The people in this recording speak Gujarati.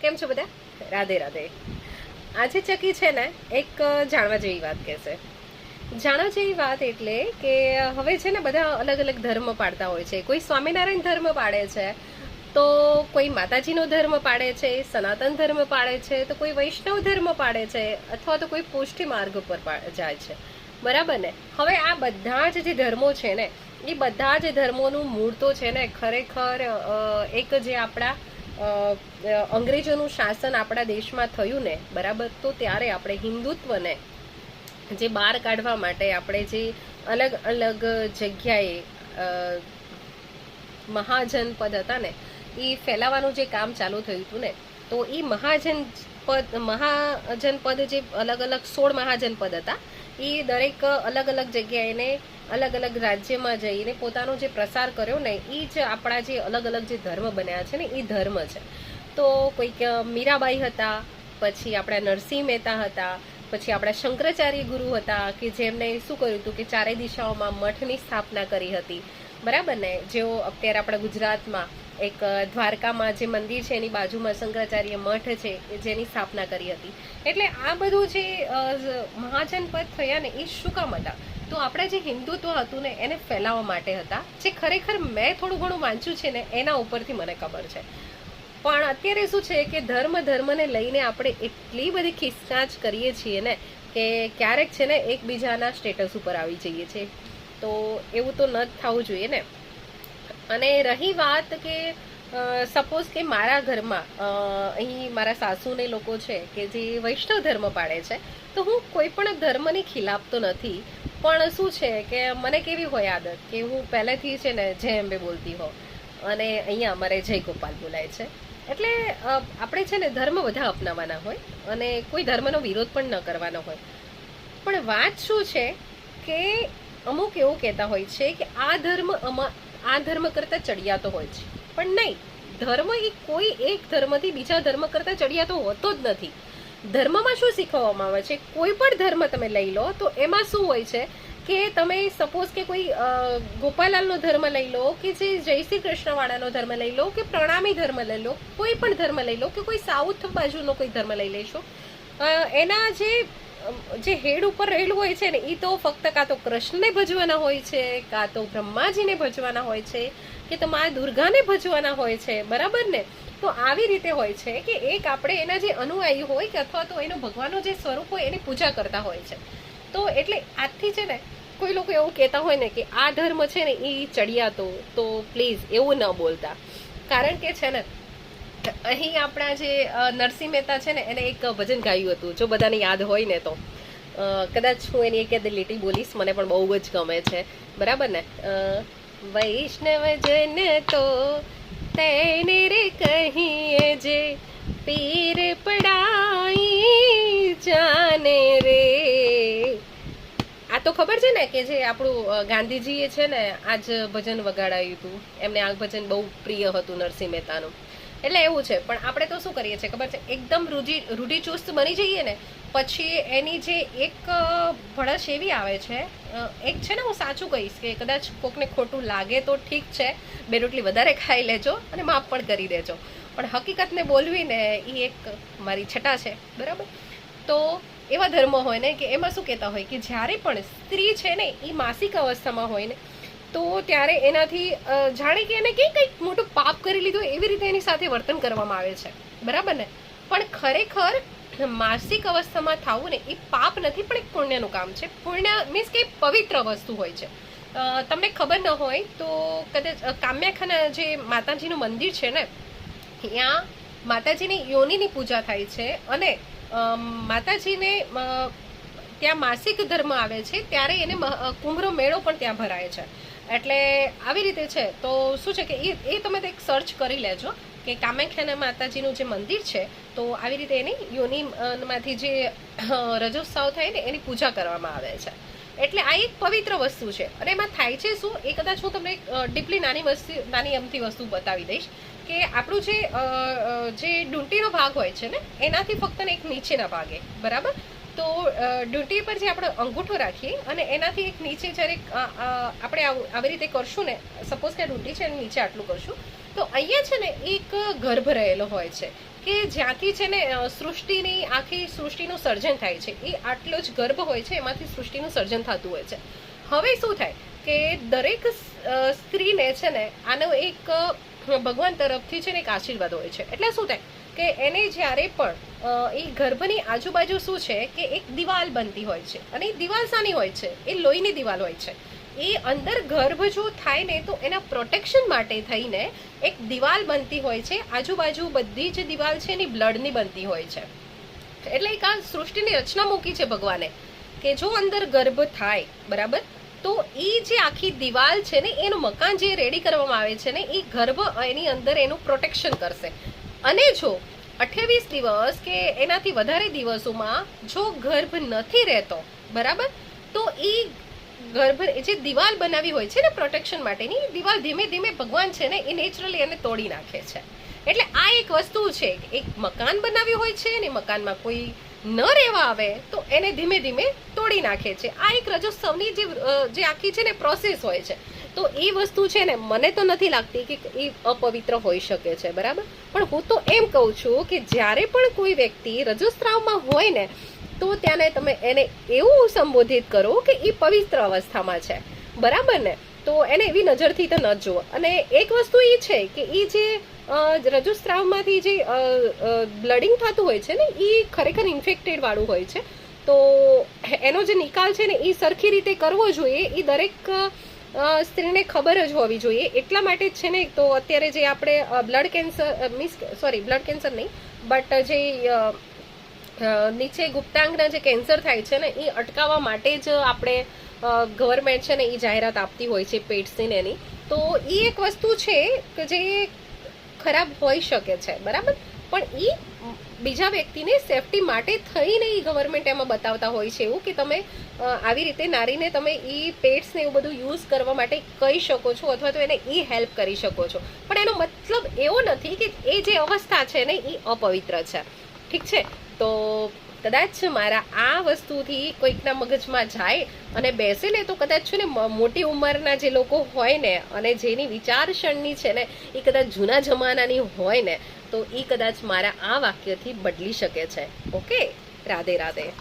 કેમ છો બધા? રાધે રાધે. આજે ચકી છે ને એક જાણવા જેવી વાત કહેશે. જાણવા જેવી વાત એટલે કે હવે છે ને બધા અલગ અલગ ધર્મ પાડતા હોય છે. કોઈ સ્વામિનારાયણ ધર્મ પાડે છે, તો કોઈ માતાજીનો ધર્મ પાડે છે, સનાતન ધર્મ પાડે છે, તો કોઈ વૈષ્ણવ ધર્મ પાડે છે, અથવા તો કોઈ પુષ્ટિ માર્ગ ઉપર જાય છે. બરાબર ને? હવે આ બધા જ જે ધર્મો છે ને, એ બધા જ ધર્મોનું મૂળ તો છે ને ખરેખર એક જે આપણા અંગ્રેજોનું શાસન આપણા દેશમાં થયું ને, બરાબર? તો ત્યારે આપણે હિન્દુત્વને જે બહાર કાઢવા માટે આપણે જે અલગ અલગ જગ્યાએ મહાજન પદ હતા ને એ ફેલાવાનું જે કામ ચાલુ થયું હતું ને, તો એ મહાજન પદ મહાજન પદ જે અલગ અલગ સોળ મહાજન પદ હતા એ દરેક અલગ અલગ જગ્યાએ અલગ અલગ રાજ્યમાં જઈને પોતાનો જે પ્રસાર કર્યો ને એ જ આપણા જે અલગ અલગ જે ધર્મ બન્યા છે ને એ ધર્મ છે. તો કોઈક મીરાબાઈ હતા, પછી આપણા નરસિંહ મહેતા હતા, પછી આપણા શંકરાચાર્ય ગુરુ હતા, કે જેમણે શું કર્યું હતું કે ચારેય દિશાઓમાં મઠની સ્થાપના કરી હતી. બરાબર ને? જેઓ અત્યારે આપણા ગુજરાતમાં એક દ્વારકામાં જે મંદિર છે, એની બાજુમાં શંકરાચાર્ય મઠ છે જેની સ્થાપના કરી હતી. એટલે આ બધું જે મહાજનપદ મહાજન પદ થયા ને એ શું કામ હતા? તો આપણા જે હિન્દુત્વ હતું ને, એને ફેલાવવા માટે હતા. જે ખરેખર મેં થોડું ઘણું વાંચ્યું છે ને, એના ઉપરથી મને ખબર છે. પણ અત્યારે શું છે કે ધર્મ, ધર્મને લઈને આપણે એટલી બધી ખિસ્સાચ કરીએ છીએ ને, કે ક્યારેક છે ને, એકબીજાના સ્ટેટસ ઉપર આવી જઈએ છીએ. તો એવું તો ન જ થવું જોઈએ ને. અને રહી વાત કે સપોઝ કે મારા ઘરમાં અહીં મારા સાસુને લોકો છે કે જે વૈષ્ણવ ધર્મ પાડે છે, તો હું કોઈ પણ ધર્મની ખિલાફ તો નથી. પણ શું છે કે મને કેવી હોય આદત કે હું પહેલેથી છે ને જય અંબે બોલતી હોઉં. અને અહીંયા અમારે જય ગોપાલ બોલાય છે. એટલે આપણે છે ને ધર્મ બધા અપનાવવાના હોય અને કોઈ ધર્મનો વિરોધ પણ ન કરવાનો હોય. પણ વાત શું છે કે, અમુક એવું કહેતા હોય છે કે આ ધર્મ અમા આ ધર્મ કરતાં ચડિયાતો હોય છે પણ નહીં, ધર્મ એ કોઈ એક ધર્મથી બીજા ધર્મ કરતાં ચડિયાતો હોતો જ નથી. ધર્મમાં શું શીખવવામાં આવે છે? કોઈ પણ ધર્મ તમે લઈ લો, તો એમાં શું હોય છે કે તમે સપોઝ કે કોઈ ગોપાલાલનો ધર્મ લઈ લો કે જે જય શ્રી કૃષ્ણવાળાનો ધર્મ લઈ લો કે પ્રણામી ધર્મ લઈ લો, કોઈ પણ ધર્મ લઈ લો કે કોઈ સાઉથ બાજુનો કોઈ ધર્મ લઈ લેશો. એના જે જે હેડ ઉપર રહેલું હોય છે ને એ તો ફક્ત કાં તો કૃષ્ણને ભજવાના હોય છે, કાં તો બ્રહ્માજીને ભજવાના હોય છે, કે તો મા દુર્ગાને ભજવાના હોય છે, બરાબર ને? તો આવી રીતે હોય છે કે એક આપણે એના જે અનુયાયી હોય કે અથવા તો એનો ભગવાનનો જે સ્વરૂપ હોય એની પૂજા કરતા હોય છે. તો એટલે આજથી છે ને, કોઈ લોકો એવું કહેતા હોય ને કે આ ધર્મ છે ને એ ચડિયાતો, તો પ્લીઝ એવું ન બોલતા. કારણ કે છે ને અહીં આપણા જે નરસિંહ મહેતા છે ને, એને એક ભજન ગાયું હતું, જો બધાને યાદ હોય ને તો. કદાચ હું એની એક લીટી બોલીશ, મને પણ બહુ જ ગમે છે. બરાબર ને? વૈષ્ણવ જન તો તેને રે કહીએ જે, પીર પડાઈ જાને રે. આ તો ખબર છે ને કે જે આપણું ગાંધીજીએ છે ને, આજ ભજન વગાડાયું હતું. એમને આ ભજન બહુ પ્રિય હતું નરસિંહ મહેતાનું. એટલે એવું છે. પણ આપણે તો શું કરીએ છીએ ખબર છે? એકદમ રૂઢિ રૂઢિચુસ્ત બની જઈએ ને પછી એની જે એક અ, ભડશ એવી આવે છે એક છે ને હું સાચું કહીશ કે કદાચ કોકને ખોટું લાગે તો ઠીક છે બે રોટલી વધારે ખાઈ લેજો અને માફ પણ કરી દેજો. પણ હકીકતને બોલવીને એ એક મારી છટા છે બરાબર? તો એવા ધર્મ હોય ને કે એમાં શું કહેતા હોય કે જ્યારે પણ સ્ત્રી છે ને એ માસિક અવસ્થામાં હોય ને તો ત્યારે એનાથી જાણે કે એને કંઈ કંઈક મોટું પાપ કરી લીધું એવી રીતે એની સાથે વર્તન કરવામાં આવે છે. બરાબર ને? પણ ખરેખર માસિક અવસ્થામાં થવું ને એ પાપ નથી, પણ એક પુણ્યનું કામ છે. પુણ્ય મીન્સ કે પવિત્ર વસ્તુ હોય છે. તમને ખબર ન હોય તો કદાચ કામ્યાખાના જે માતાજીનું મંદિર છે ને, ત્યાં માતાજીની યોનિની પૂજા થાય છે અને માતાજીને ત્યાં માસિક ધર્મ આવે છે, ત્યારે એને કુંભરો મેળો પણ ત્યાં ભરાય છે. એટલે આવી રીતે છે. તો શું છે કે એ એ તમે એક સર્ચ કરી લેજો કે કામાખ્યાના માતાજીનું જે મંદિર છે, તો આવી રીતે એની યોનિમાંથી જે રજોત્સવ થાય ને એની પૂજા કરવામાં આવે છે. એટલે આ એક પવિત્ર વસ્તુ છે. અને એમાં થાય છે શું? એ કદાચ હું તમને ડીપલી નાની વસ્તુ, નાની અમથી વસ્તુ બતાવી દઈશ કે આપણું જે જે ડુંટીનો ભાગ હોય છે ને, એનાથી ફક્ત એક નીચેના ભાગે. બરાબર? તો ડૂંટી પર જે આપણે અંગૂઠો રાખીએ અને એનાથી એક નીચે જ્યારે આપણે આવું- રીતે કરશું ને સપોઝ કે ડુંટી છે અને નીચે આટલું કરશું, તો અહીંયા છે ને એક ગર્ભ રહેલો હોય છે, કે જ્યાંથી છે ને સૃષ્ટિની, આખી સૃષ્ટિનું સર્જન થાય છે, એ આટલો જ ગર્ભ હોય છે, એમાંથી સૃષ્ટિનું સર્જન થતું હોય છે. હવે શું થાય કે દરેક સ્ત્રીને છે ને, આનો એક ભગવાન તરફથી છે ને એક આશીર્વાદ હોય છે. એટલે શું થાય કે એને જ્યારે પણ એ ગર્ભની આજુબાજુ શું છે કે એક દિવાલ બનતી હોય છે. અને એ દિવાલ સાની હોય છે? એ લોહીની દિવાલ હોય છે. એ અંદર ગર્ભ જો થાય ને તો એના પ્રોટેક્શન માટે થઈને એક દિવાલ બનતી હોય છે. આજુબાજુ બધી જ દિવાલ છે એની બ્લડની બનતી હોય છે. એટલે એક આ સૃષ્ટિની રચના મૂકી છે ભગવાને કે જો અંદર ગર્ભ થાય, બરાબર? તો એ જે આખી દિવાલ છે ને એનું મકાન જે રેડી કરવામાં આવે છે ને એ ગર્ભ એની અંદર એનું પ્રોટેક્શન કરશે. અને જો અઠ્યાવીસ દિવસ કે એનાથી વધારે દિવસોમાં જો ગર્ભ નથી રહેતો, બરાબર? તો એ ગર્ભ જે દિવાલ બનાવી હોય છે ને પ્રોટેક્શન માટેની દિવાલ ધીમે ધીમે ભગવાન છે ને એ નેચરલી એને તોડી નાખે છે. એટલે આ એક વસ્તુ છે, એક મકાન બનાવ્યું હોય છે ને મકાનમાં કોઈ ન રહેવા આવે, તો એને ધીમે ધીમે તોડી નાખે છે. આ એક રજોત્સવની જે જે આખી છે ને પ્રોસેસ હોય છે. તો એ વસ્તુ છે ને મને તો નથી લાગતી કે એ અપવિત્ર હોઈ શકે છે, બરાબર? પણ હું તો એમ કહું છું કે જ્યારે પણ કોઈ વ્યક્તિ રજોસ્ત્રાવમાં હોય ને, તો ત્યાંને તમે એને એવું સંબોધિત કરો કે એ પવિત્ર અવસ્થામાં છે, બરાબર ને? તો એને એવી નજરથી તો ન જુઓ. અને એક વસ્તુ એ છે કે એ જે રજુસ્ત્રાવમાંથી જે બ્લડિંગ થતું હોય છે ને, એ ખરેખર ઇન્ફેક્ટેડ વાળું હોય છે. તો એનો જે નિકાલ છે ને, એ સરખી રીતે કરવો જોઈએ, એ દરેક સ્ત્રીને ખબર જ હોવી જોઈએ. એટલા માટે જ છે ને, તો અત્યારે જે આપણે blood cancer means sorry, blood cancer નહીં, બટ જે નીચે ગુપ્તાંગના જે કેન્સર થાય છે ને, એ અટકાવવા માટે જ આપણે ગવર્મેન્ટ છે ને, એ જાહેરાત આપતી હોય છે પેટ્સની ને એની. તો એ એક વસ્તુ છે કે જે ખરાબ હોઈ શકે છે. બરાબર? પણ એ બીજા વ્યક્તિને સેફટી માટે થઈને એ ગવર્મેન્ટ એમાં બતાવતા હોય છે એવું કે તમે આવી રીતે નારીને તમે એ પેટ્સને એવું બધું યુઝ કરવા માટે કહી શકો છો અથવા તો એને એ હેલ્પ કરી શકો છો. પણ એનો મતલબ એવો નથી કે એ જે અવસ્થા છે ને એ અપવિત્ર છે. ઠીક છે? તો કદાચ મારા આ વસ્તુથી કોઈકના મગજમાં જાય અને બેસે ને તો કદાચ છે ને મોટી ઉંમરના જે લોકો હોય ને અને જેની વિચારસરણી છે ને એ કદાચ જૂના જમાનાની હોય ને તો એ કદાચ મારા આ વાક્યથી બદલી શકે છે. ઓકે? રાધે રાધે.